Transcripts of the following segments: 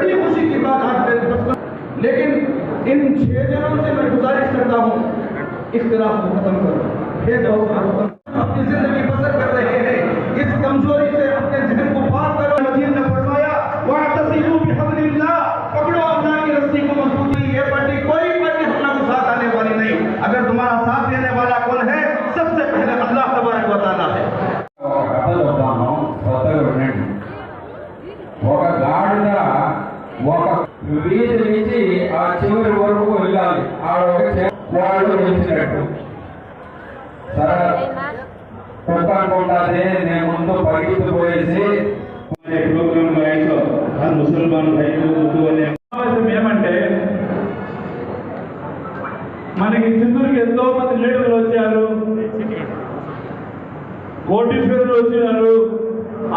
बड़ी खुशी की बात आज मेरे बचपन लेकिन इन छह जनों से मैं गुजारिश करता हूँ, इख्तिलाफ को खत्म करो। भेदभाव को खत्म अपनी ज़िंदगी बसर कर रहे हैं। इस कमज़ोरी से अपने जहन को पार करो। मजीद ने फरमाया वातसीमु बिहब्लिल्लाह पकड़ो अल्लाह की रस्सी को मजबूती। ये पार्टी कोई पार्टी हमला को साथ आने वाली नहीं। अगर तुम्हारा साथ మనకి ఎంతో మంది లీడర్లు వచ్చారు. కోటీశ్వరులు వచ్చినారు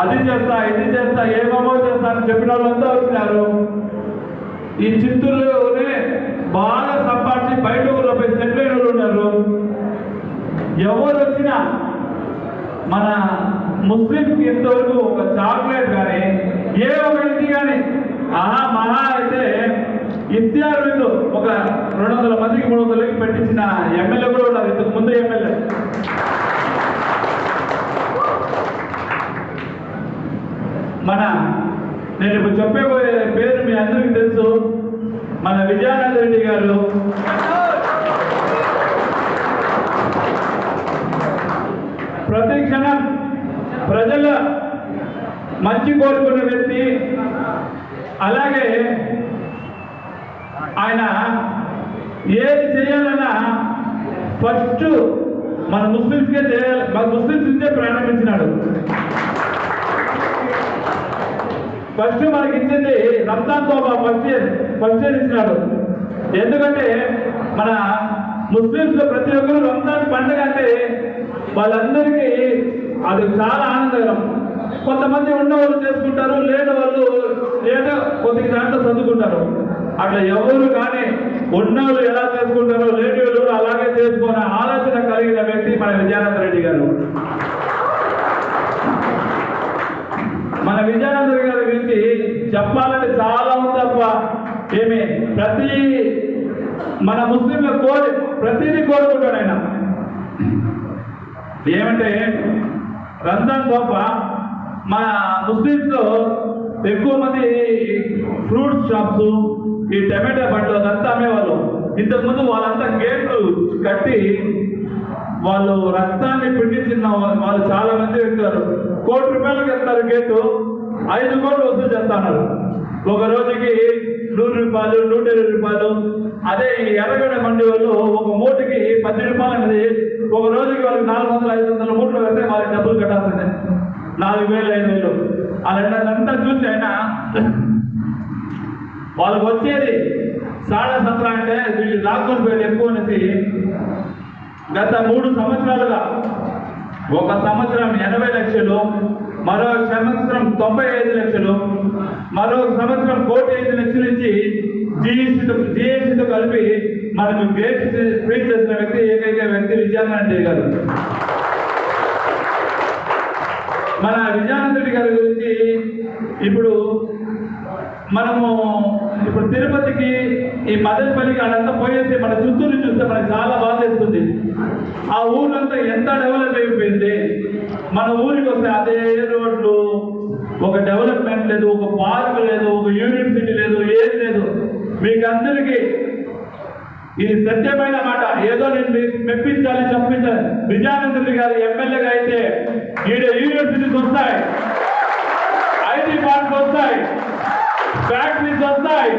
అది చేస్తా ఇది చేస్తా ఏమేమో చేస్తా అని చెప్పిన వాళ్ళంతా వచ్చినారు ఈ చిత్తూరులోనే బాగా సంపాదించి బయట ఊళ్ళపై సెంట్రైన్ సెటిల్ అయిన వాళ్ళు ఉన్నారు. ఎవరు వచ్చినా మన ముస్లింస్కి ఇంతవరకు ఒక చాక్లెట్ కానీ ఏ ఒక ఇది కానీ ఆహా మహా అయితే ఇఫ్తియార్ విందు ఒక రెండు వందల మందికి మూడు వందలకి పెట్టించిన ఎమ్మెల్యే కూడా ఉన్నారు. ఇంతకు ముందు ఎమ్మెల్యే. మన నేను ఇప్పుడు చెప్పబోయే పేరు మీ అందరికీ తెలుసు. మన విజయానంద రెడ్డి గారు. ప్రతి క్షణం ప్రజల మంచి కోరుకున్న వ్యక్తి. అలాగే ఆయన ఏది చేయాలన్నా ఫస్ట్ మన ముస్లింస్కే చేయాలి. మన ముస్లింస్ నుంచే ప్రారంభించినాడు. ఫస్ట్ మనకి ఇచ్చింది రంజాన్ తోబా ఫస్ట్ ఇయర్ ఫస్ట్ ఇయర్ ఇచ్చినాడు. ఎందుకంటే మన ముస్లింస్లో ప్రతి ఒక్కరు రంజాన్ పండుగ అంటే వాళ్ళందరికీ అది చాలా ఆనందకరం. కొంతమంది ఉన్నవాళ్ళు చేసుకుంటారు లేని వాళ్ళు ఏదో కొద్దిగా దాంట్లో చదువుకుంటారు అట్లా ఎవరు కానీ ఉన్నవాళ్ళు ఎలా చేసుకుంటారో లేని కూడా అలాగే చేసుకునే ఆలోచన కలిగిన వ్యక్తి మన విజయానంద రెడ్డి గారు. మన విజయానంద గారి గురించి చెప్పాలంటే చాలా ఉంది తప్ప ఏమి ప్రతి మన ముస్లింల కోరి ప్రతిదీ కోరుకుంటాడు ఆయన. ఏమంటే రంజాన్ గొప్ప మన ముస్లింస్లో ఎక్కువ మంది ఫ్రూట్స్ షాప్స్ ఈ టమాటా బండ్లు అదంతా అమ్మేవాళ్ళు. ఇంతకుముందు వాళ్ళంతా గేట్లు కట్టి వాళ్ళు రక్తాన్ని పిండించిన వాళ్ళు చాలా మంది వెళ్తారు కోటి రూపాయలకు వెళ్తారు గేటు. ఐదు కోట్లు వసూలు చేస్తున్నారు. ఒక రోజుకి నూరు రూపాయలు నూట ఇరవై రూపాయలు. అదే ఈ ఎర్రగడ్డ మండి వాళ్ళు ఒక మూటకి పది రూపాయలు అనేది ఒక రోజుకి వాళ్ళకి నాలుగు వందల ఐదు వందల మూటలు పెడితే వాళ్ళకి డబ్బులు కట్టాల్సిందే. నాలుగు వేలు ఐదు వేలు. అలాంటిదంతా చూసి అయినా వాళ్ళకి వచ్చేది సాడా సత్ర అంటే వీళ్ళు లాక్డౌన్ పేరు ఎక్కువ అనేసి గత మూడు సంవత్సరాలుగా ఒక సంవత్సరం ఎనభై లక్షలు మరో సంవత్సరం తొంభై ఐదు లక్షలు మరో సంవత్సరం కోటి ఐదు లక్షలు ఇచ్చి జిఎస్టీతో జిఎస్టీతో కలిపి మనకు గ్రేట్ ఫ్రీ చేసిన వ్యక్తి ఏకైక వ్యక్తి విజయానంద గారు. మన విజయానందుడి గారి గురించి ఇప్పుడు మనము ఇప్పుడు తిరుపతికి ఈ మదనపల్లికి అదంతా పోయేసి మన చుట్టూరు చూస్తే మనకు చాలా బాధ వేస్తుంది. ఆ ఊరంతా ఎంత డెవలప్ అయిపోయింది? మన ఊరికి వస్తే అదే రోడ్లు ఒక డెవలప్మెంట్ లేదు ఒక పార్క్ లేదు ఒక యూనివర్సిటీ లేదు ఏది లేదు. మీకు అందరికీ ఇది సత్యమైన మాట ఏదో నేను మెప్పించాలి చంపించాలి విజయానందరి గారు ఎమ్మెల్యేగా అయితే ఈడ యూనివర్సిటీస్ వస్తాయి. ఐటీ పార్క్ వస్తాయి. ఫ్యాక్టరీస్ వస్తాయి.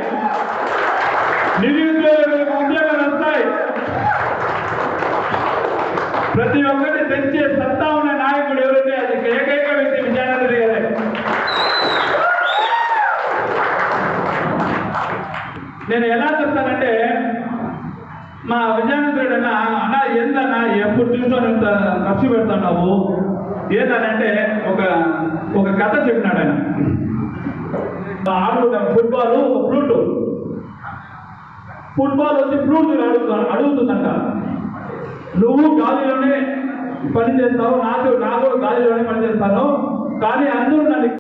నిరుద్యోగులకు ఉద్యోగాలు వస్తాయి. ప్రతి ఒక్కటి తెచ్చే సత్తా ఉన్న నాయకుడు ఎవరైతే అది ఏకైక వ్యక్తి విజయానంద గారే. నేను ఎలా చెప్తానంటే మా విజయానంద అన్న అన్న ఏందన్నా ఎప్పుడు చూసాను ఇంత ఖర్చు పెడుతున్నావు ఏందనంటే ఒక ఒక కథ చెప్పినాడు ఆయన. ఆడుకుంటాం. ఫుట్బాల్ ఒక ఫ్లూట్. ఫుట్బాల్ వచ్చి ఫ్లూట్ అడుగుతా అడుగుతుందంట. నువ్వు గాలిలోనే పని చేస్తావు నాకు నాకు కూడా గాలిలోనే పని చేస్తాను కానీ అందరూ నన్ను